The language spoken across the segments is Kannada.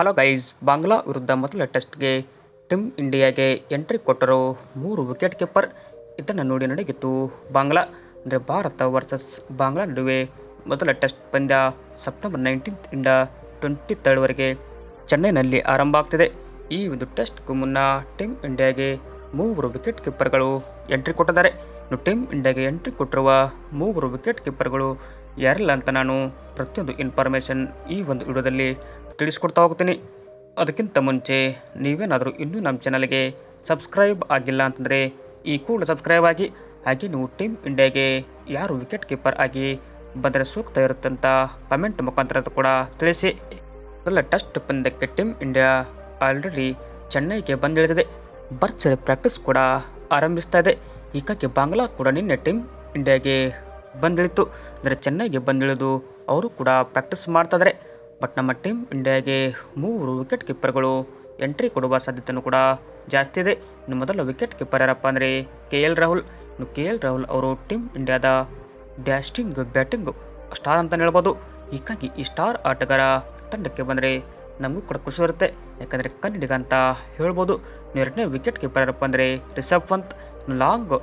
ಹಲೋ ಗೈಸ್, ಬಾಂಗ್ಲಾ ವಿರುದ್ಧ ಮೊದಲ ಟೆಸ್ಟ್ಗೆ ಟೀಮ್ ಇಂಡಿಯಾಗೆ ಎಂಟ್ರಿ ಕೊಟ್ಟರು. ಮೂರು ವಿಕೆಟ್ ಕೀಪರ್ ಇದನ್ನು ನೋಡಿ ನಡೆಗಿತ್ತು ಬಾಂಗ್ಲಾ ಅಂದರೆ ಭಾರತ ವರ್ಸಸ್ ಬಾಂಗ್ಲಾ ನಡುವೆ ಮೊದಲ ಟೆಸ್ಟ್ ಪಂದ್ಯ ಸೆಪ್ಟೆಂಬರ್ ನೈನ್ಟೀನ್ತ್ ಇಂದ ಟ್ವೆಂಟಿ ತರ್ಡ್ವರೆಗೆ ಚೆನ್ನೈನಲ್ಲಿ ಆರಂಭ ಆಗ್ತಿದೆ. ಈ ಒಂದು ಟೆಸ್ಟ್ಗೂ ಮುನ್ನ ಟೀಮ್ ಇಂಡಿಯಾಗೆ ಮೂವರು ವಿಕೆಟ್ ಕೀಪರ್ಗಳು ಎಂಟ್ರಿ ಕೊಟ್ಟಿದ್ದಾರೆ. ಇನ್ನು ಟೀಮ್ ಇಂಡಿಯಾಗೆ ಎಂಟ್ರಿ ಕೊಟ್ಟಿರುವ ಮೂವರು ವಿಕೆಟ್ ಕೀಪರ್ಗಳು ಯಾರಿಲ್ಲ ಅಂತ ನಾನು ಪ್ರತಿಯೊಂದು ಇನ್ಫಾರ್ಮೇಷನ್ ಈ ಒಂದು ವಿಡಿಯೋದಲ್ಲಿ ತಿಳಿಸ್ಕೊಡ್ತಾ ಹೋಗ್ತೀನಿ. ಅದಕ್ಕಿಂತ ಮುಂಚೆ ನೀವೇನಾದರೂ ಇನ್ನೂ ನಮ್ಮ ಚಾನಲ್ಗೆ ಸಬ್ಸ್ಕ್ರೈಬ್ ಆಗಿಲ್ಲ ಅಂತಂದರೆ ಈ ಕೂಡ ಸಬ್ಸ್ಕ್ರೈಬ್ ಆಗಿ, ಹಾಗೆ ನೀವು ಟೀಮ್ ಇಂಡಿಯಾಗೆ ಯಾರು ವಿಕೆಟ್ ಕೀಪರ್ ಆಗಿ ಬಂದರೆ ಸೂಕ್ತ ಇರುತ್ತೆ ಅಂತ ಕಮೆಂಟ್ ಮುಖಾಂತರ ಕೂಡ ತಿಳಿಸಿ. ಎಲ್ಲ ಟೆಸ್ಟ್ ಪಂದ್ಯಕ್ಕೆ ಟೀಮ್ ಇಂಡಿಯಾ ಆಲ್ರೆಡಿ ಚೆನ್ನೈಗೆ ಬಂದಿಳಿದಿದೆ. ಭರ್ಜರಿ ಪ್ರಾಕ್ಟೀಸ್ ಕೂಡ ಆರಂಭಿಸ್ತಾ ಇದೆ. ಹೀಗಾಗಿ ಬಾಂಗ್ಲಾ ಕೂಡ ನಿನ್ನೆ ಟೀಮ್ ಇಂಡಿಯಾಗೆ ಬಂದಿಳಿತು. ಅಂದರೆ ಚೆನ್ನೈಗೆ ಬಂದಿಳಿದು ಅವರು ಕೂಡ ಪ್ರಾಕ್ಟೀಸ್ ಮಾಡ್ತಾ ಇದ್ದಾರೆ ಬಟ್ ನಮ್ಮ ಟೀಮ್ ಇಂಡಿಯಾಗೆ ಮೂವರು ವಿಕೆಟ್ ಕೀಪರ್ಗಳು ಎಂಟ್ರಿ ಕೊಡುವ ಸಾಧ್ಯತೆಯೂ ಕೂಡ ಜಾಸ್ತಿ ಇದೆ. ಇನ್ನು ಮೊದಲ ವಿಕೆಟ್ ಕೀಪರ್ ಯಾರಪ್ಪ ಅಂದರೆ ಕೆ ಎಲ್ ರಾಹುಲ್ ಇನ್ನು ಕೆ ಎಲ್ ರಾಹುಲ್ ಅವರು ಟೀಮ್ ಇಂಡಿಯಾದ ಡ್ಯಾಸ್ಟಿಂಗ್ ಬ್ಯಾಟಿಂಗ್ ಸ್ಟಾರ್ ಅಂತಲೇ ಹೇಳ್ಬೋದು. ಹೀಗಾಗಿ ಈ ಸ್ಟಾರ್ ಆಟಗಾರ ತಂಡಕ್ಕೆ ಬಂದರೆ ನಮಗೂ ಕೂಡ ಖುಷಿ ಇರುತ್ತೆ. ಯಾಕಂದರೆ ಕನ್ನಡಿಗ ಅಂತ ಹೇಳ್ಬೋದು. ಎರಡನೇ ವಿಕೆಟ್ ಕೀಪರ್ ಯಾರಪ್ಪ ಅಂದರೆ ರಿಷಬ್ ಪಂತ್. ಲಾಂಗ್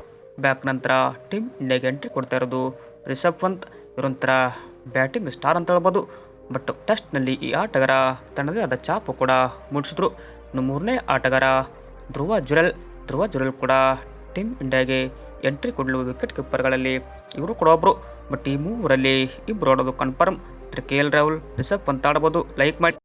ಬ್ಯಾಕ್ ನಂತರ ಟೀಮ್ ಇಂಡಿಯಾಗೆ ಎಂಟ್ರಿ ಕೊಡ್ತಾ ಇರೋದು ರಿಷಬ್ ಪಂತ್. ಇವರೊಂಥರ ಬ್ಯಾಟಿಂಗ್ ಸ್ಟಾರ್ ಅಂತ ಹೇಳ್ಬೋದು. ಬಟ್ ಟೆಸ್ಟ್ನಲ್ಲಿ ಈ ಆಟಗಾರ ತನ್ನದೇ ಆದ ಚಾಪು ಕೂಡ ಮೂಡಿಸಿದ್ರು ಇನ್ನು ಮೂರನೇ ಆಟಗಾರ ಧ್ರುವ ಜುರಲ್ ಧ್ರುವ ಜುರಲ್ ಕೂಡ ಟೀಮ್ ಇಂಡಿಯಾಗೆ ಎಂಟ್ರಿ ಕೊಡಲು ವಿಕೆಟ್ ಕೀಪರ್ಗಳಲ್ಲಿ ಇವರು ಕೂಡ ಒಬ್ಬರು ಬಟ್ ಈ ಮೂವರಲ್ಲಿ ಇಬ್ಬರು ಆಡೋದು confirm. K L Rahul, Rishabh Pant ಆಡ್ಬೋದು. ಲೈಕ್ ಮಾಡಿ.